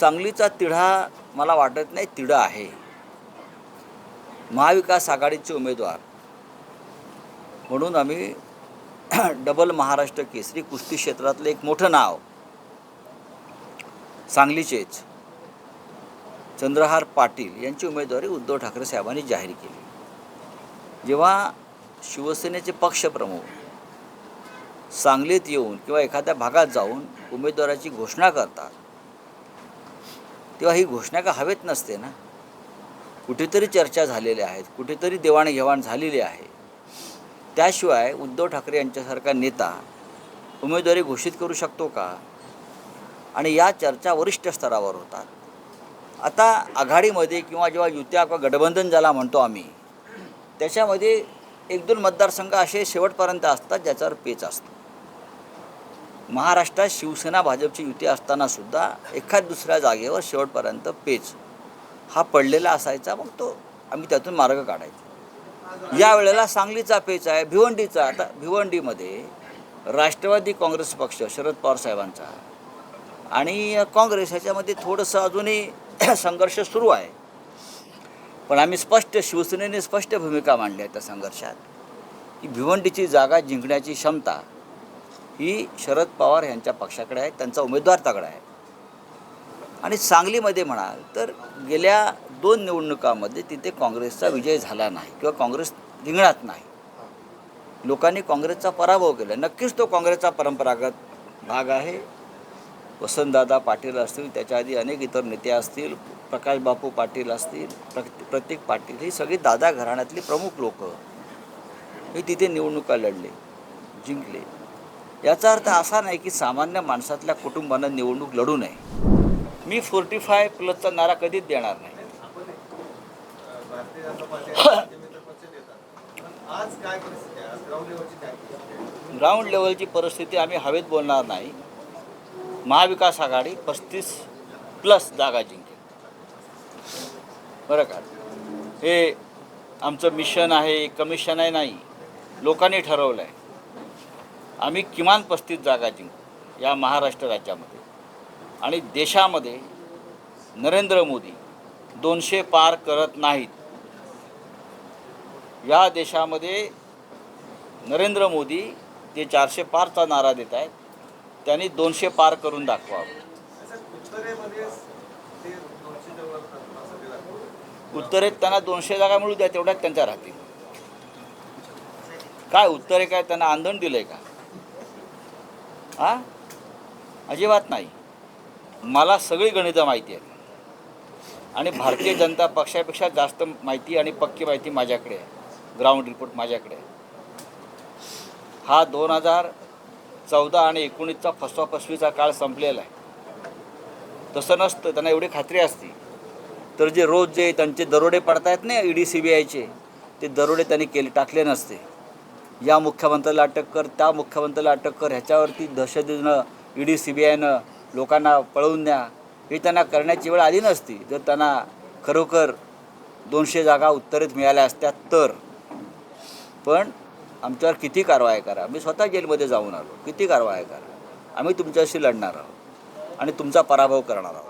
सांगलीचा तिढा मला वाटत नाही तिढा आहे. महाविकास आघाडीचे उमेदवार. म्हणून आम्ही डबल महाराष्ट्र केसरी कुस्ती क्षेत्रातलं एक मोठं नाव सांगलीचेच चंद्रहार पाटील यांची उमेदवारी उद्धव ठाकरे साहेबांनी जाहीर केली. जेव्हा शिवसेनेचे पक्षप्रमुख सांगलीत येऊन किंवा एखाद्या भागात जाऊन उमेदवाराची घोषणा करतात तेव्हा ही घोषणा का हवेत नसते ना? कुठेतरी चर्चा झालेल्या आहेत कुठेतरी देवाणघेवाण झालेली आहे. त्याशिवाय उद्धव ठाकरे यांच्यासारखा नेता उमेदवारी घोषित करू शकतो का? आणि या चर्चा वरिष्ठ स्तरावर होतात. आता आघाडीमध्ये किंवा जेव्हा युत्या किंवा गठबंधन ज्याला म्हणतो आम्ही त्याच्यामध्ये एक दोन मतदारसंघ असे शेवटपर्यंत असतात ज्याच्यावर पेच असतो. महाराष्ट्रात शिवसेना भाजपची युती असताना सुद्धा एखाद दुसऱ्या जागेवर शेवटपर्यंत पेच. हा पडलेला असायचा मग तो आम्ही त्यातून मार्ग काढायचो. या वेळेला सांगलीचा पेच आहे भिवंडीचा. आता भिवंडीमध्ये राष्ट्रवादी काँग्रेस पक्ष शरद पवार साहेबांचा. आणि काँग्रेस ह्याच्यामध्ये थोडंसं अजूनही संघर्ष सुरू आहे. पण आम्ही स्पष्ट शिवसेनेने स्पष्ट भूमिका मांडली आहे त्या संघर्षात. की भिवंडीची जागा जिंकण्याची क्षमता ही शरद पवार यांच्या पक्षाकडे आहे त्यांचा उमेदवार तगडा आहे. आणि सांगलीमध्ये म्हणाल तर गेल्या दोन निवडणुकामध्ये तिथे काँग्रेसचा विजय झाला नाही किंवा काँग्रेस रिंगणात नाही. लोकांनी काँग्रेसचा पराभव केला. नक्कीच तो काँग्रेसचा परंपरागत भाग आहे. वसंतदादा पाटील असतील त्याच्या आधी अनेक इतर नेते असतील प्रकाश बापू पाटील असतील प्र प्रतीक पाटील ही सगळी दादा घराण्यातली प्रमुख लोक हे तिथे निवडणुका लढले जिंकले. याचा अर्थ असा नाही की सामान्य माणसातल्या कुटुंबांना निवडणूक लढू नये. मी फोर्टी फाय प्लसचा नारा कधीच देणार नाही. ग्राउंड लेवलची परिस्थिती ग्राउंड लेवलची परिस्थिती आम्ही हवेत बोलणार नाही. महाविकास आघाडी पस्तीस प्लस जागा जिंकेल. बरं का? हे आमचं मिशन आहे कमिशन आहे नाही. लोकांनी ठरवलं आहे आम्ही किमान पस्तीस जागा जिंकू या महाराष्ट्र राज्यामध्ये. आणि देशामध्ये नरेंद्र मोदी दोनशे पार करत नाहीत. या देशामध्ये नरेंद्र मोदी जे चारशे पारचा नारा देत आहेत त्यांनी दोनशे पार करून दाखवावं. उत्तरेत त्यांना दोनशे जागा मिळू द्या तेवढ्याच त्यांच्या राहतील. काय उत्तरे काय? त्यांना आंदोलन दिलंय का? हा? अजिबात नाही. मला सगळी गणितं माहिती आहेत. आणि भारतीय जनता पक्षापेक्षा जास्त माहिती आणि पक्की माहिती माझ्याकडे आहे. ग्राउंड रिपोर्ट माझ्याकडे आहे. हा दोन हजार चौदा आणि एकोणीसचा फसवाफसवीचा काळ संपलेला आहे. तसं नसतं त्यांना एवढी खात्री असते. तर जे रोज जे त्यांचे दरोडे पडतायत ना ई डी सी बी आयचे ते दरोडे त्यांनी केले टाकले नसते. या मुख्यमंत्र्याला अटक कर त्या मुख्यमंत्र्याला अटक कर ह्याच्यावरती दहशतीनं ई डी सी बी आयनं लोकांना पळवून द्या. ही त्यांना करण्याची वेळ आली नसती. जर त्यांना खरोखर दोनशे जागा उत्तरेत मिळाल्या असत्या तर. पण आमच्यावर किती कारवाया करा. मी स्वतः जेलमध्ये जाऊन आलो. किती कारवाया करा. आम्ही तुमच्याशी लढणार आहोत. आणि तुमचा पराभव करणार आहोत.